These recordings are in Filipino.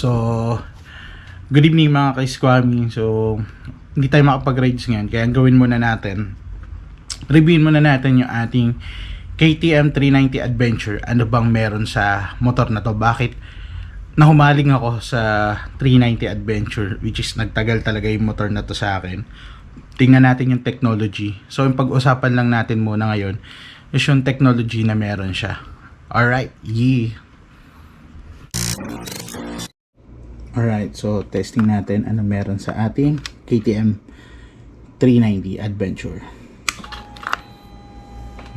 So, good evening mga ka-squammy. So, hindi tayo makapag-rides ngayon. Kaya ang gawin muna natin, reviewin muna natin yung ating KTM 390 Adventure. Ano bang meron sa motor na to? Bakit nahumaling ako sa 390 Adventure which is nagtagal talaga yung motor na to sa akin. Tingnan natin yung technology. So, yung pag-usapan lang natin muna ngayon is yung technology na meron siya. Alright, yee! Alright, so testing natin ano meron sa ating KTM 390 Adventure.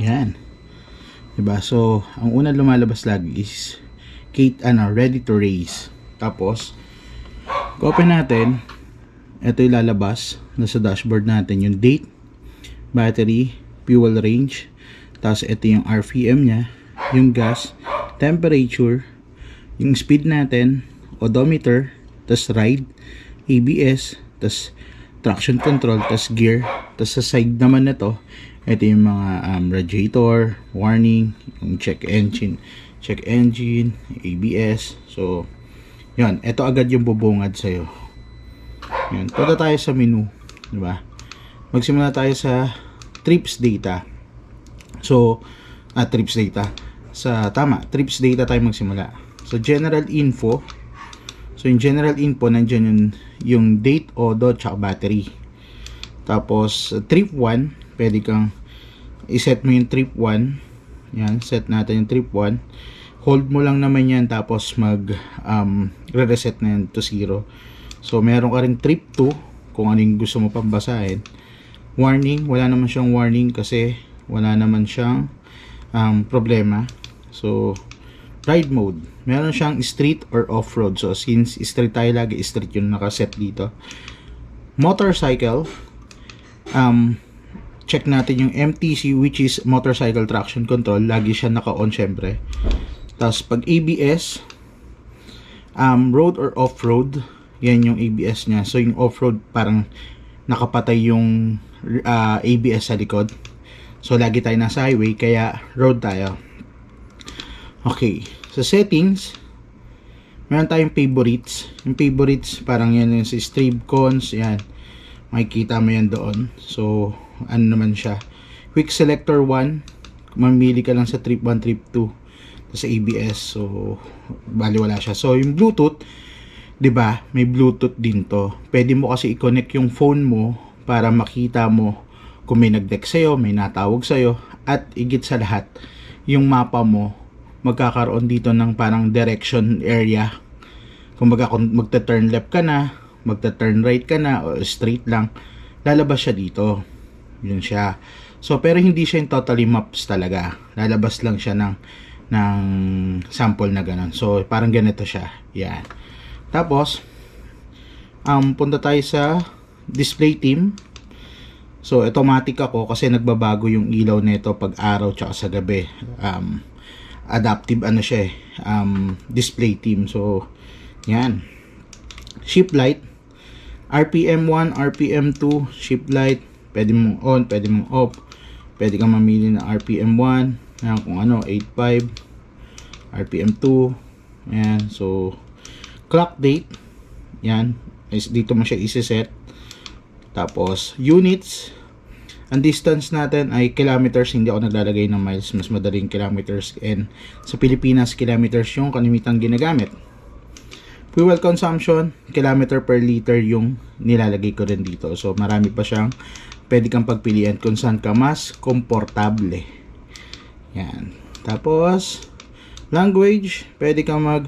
Yan. Diba? So, ang una lumalabas lagi is Kate, ano, ready to race. Tapos, open natin, ito yung lalabas nasa dashboard natin yung date, battery, fuel range, tapos ito yung RPM niya, yung gas, temperature, yung speed natin, odometer, tas ride, ABS, tas traction control, tas gear, tas sa side naman na to, ito yung mga um, radiator, warning, yung check engine, check engine, ABS, so, yun, ito agad yung bubungad sa'yo. Yun, punta tayo sa menu, di ba? Magsimula tayo sa trips data. So, ah, trips data. Sa, tama, trips data tayo magsimula. So, general info, So, yung general info, nandiyan yung, yung date, odo, tsaka battery. Tapos, trip 1, pwede kang iset mo yung trip 1. Yan, set natin yung trip 1. Hold mo lang naman yan, tapos mag um, re-reset na yan to 0. So, meron ka rin trip 2, kung anong gusto mo pang basahin. Warning, wala naman siyang warning kasi wala naman siyang um, problema. So, ride mode. Meron siyang street or off-road. So, since street tayo lagi, street yung nakaset dito. Motorcycle. Um, check natin yung MTC which is motorcycle traction control. Lagi siya naka-on syempre. Tapos, pag ABS, um, road or off-road, yan yung ABS niya. So, yung off-road, parang nakapatay yung uh, ABS sa likod. So, lagi tayo nasa highway, kaya road tayo. Okay. Sa settings, meron tayong favorites. Yung favorites, parang yan yung sa stream cons. Yan. Makikita mo yan doon. So, ano naman siya. Quick selector 1. Mamili ka lang sa trip 1, trip 2. Sa ABS. So, bali wala siya. So, yung Bluetooth, 'di ba? May Bluetooth din 'to. Pwede mo kasi i-connect yung phone mo para makita mo kung may nag-text sa'yo, may natawag sa'yo, at igit sa lahat, yung mapa mo magkakaroon dito ng parang direction area. Kung baga kung magta-turn left ka na, magta-turn right ka na, o straight lang, lalabas siya dito. Yun siya. So, pero hindi siya yung totally maps talaga. Lalabas lang siya ng, ng sample na ganun. So, parang ganito siya. Yan. Tapos, um, punta tayo sa display team. So, automatic ako kasi nagbabago yung ilaw nito pag araw tsaka sa gabi. Um, adaptive ano siya eh, um, display team. So, yan. Ship light. RPM 1, RPM 2, ship light. Pwede mong on, pwede mong off. Pwede kang mamili ng RPM 1. Yan, kung ano, 85. RPM 2. Yan, so, clock date. Yan, is dito mo siya isi-set. Tapos, units ang distance natin ay kilometers, hindi ako naglalagay ng miles, mas madaling kilometers. And sa Pilipinas, kilometers yung kanimitang ginagamit. Fuel consumption, kilometer per liter yung nilalagay ko rin dito. So marami pa siyang pwede kang pagpilian kung saan ka mas komportable. Yan. Tapos, language, pwede kang mag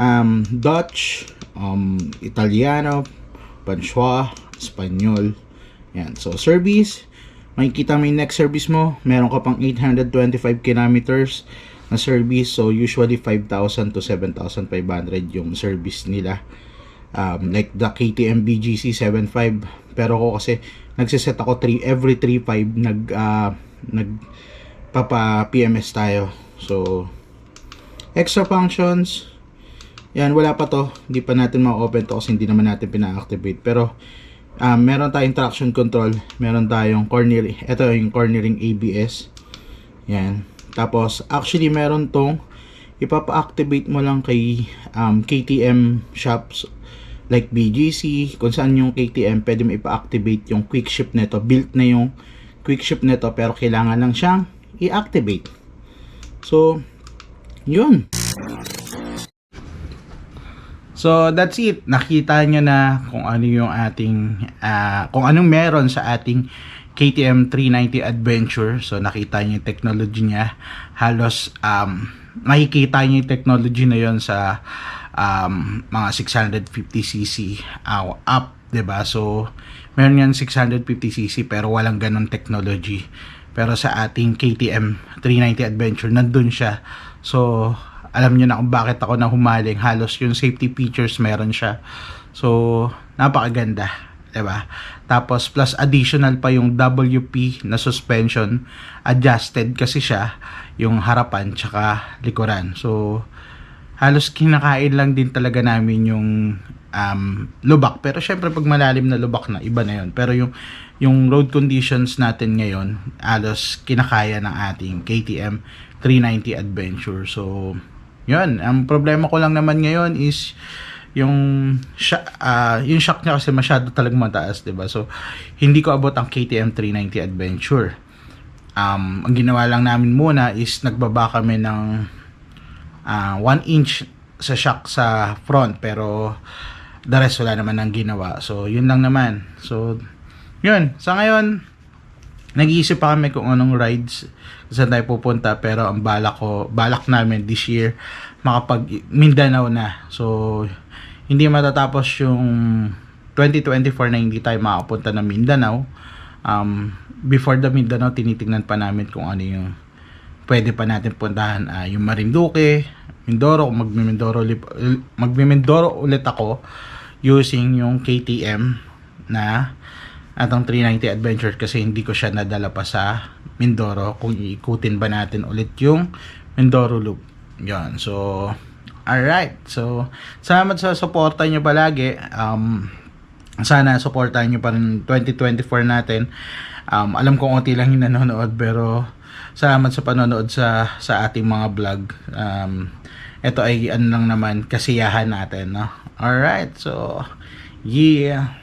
um, Dutch, um, Italiano, Panchua, Espanyol. Yan. So, service, makikita mo yung next service mo, meron ka pang 825 kilometers na service. So, usually 5,000 to 7,500 yung service nila. Um, like the KTM BGC 75. Pero ako kasi, nagsiset ako 3, every 3.5 nag, uh, nag papa PMS tayo. So, extra functions, yan, wala pa to. Hindi pa natin ma-open to kasi hindi naman natin pina-activate. Pero, um, meron tayong traction control, meron tayong cornering, ito yung cornering ABS. Yan. Tapos, actually meron tong ipapa-activate mo lang kay um, KTM shops like BGC, kung saan yung KTM, pwede mo ipa-activate yung quick ship nito. Built na yung quick ship nito, pero kailangan lang siyang i-activate. So, yun. So, that's it. Nakita nyo na kung ano yung ating, ah, kung anong meron sa ating KTM 390 Adventure. So, nakita nyo yung technology niya. Halos, um, makikita nyo yung technology na yon sa um, mga 650cc uh, up, ba So, meron yan 650cc pero walang ganun technology. Pero sa ating KTM 390 Adventure, nandun siya. So, alam nyo na kung bakit ako na humaling. Halos yung safety features meron siya. So, napakaganda. 'di ba? Tapos plus additional pa yung WP na suspension adjusted kasi siya yung harapan tsaka likuran. So halos kinakain lang din talaga namin yung um, lubak. Pero syempre pag malalim na lubak na iba na 'yon. Pero yung yung road conditions natin ngayon, halos kinakaya ng ating KTM 390 Adventure. So, yun. Ang problema ko lang naman ngayon is yung ah, yung shock niya kasi masyado talagang mataas, 'di ba? So hindi ko abot ang KTM 390 Adventure. Um, ang ginawa lang namin muna is nagbaba kami ng 1 inch sa shock sa front pero the rest wala naman ang ginawa. So yun lang naman. So yun, sa ngayon nag-iisip pa kami kung anong rides saan tayo pupunta pero ang balak ko balak namin this year makapag Mindanao na. So hindi matatapos yung 2024 na hindi tayo makapunta ng Mindanao. Um, before the Mindanao tinitingnan pa namin kung ano yung pwede pa natin puntahan. Ah, yung Marinduque Mindoro kung magmi-Mindoro magmi-Mindoro ulit ako using yung KTM na atong 390 Adventure kasi hindi ko siya nadala pa sa Mindoro kung iikutin ba natin ulit yung Mindoro Loop. Yan. So, alright. So, salamat sa suporta nyo palagi. Um, sana supportahan nyo pa rin 2024 natin. Um, alam ko konti lang yung nanonood pero salamat sa panonood sa sa ating mga vlog. Um, ito ay ano lang naman kasiyahan natin, no? Alright. So, yeah.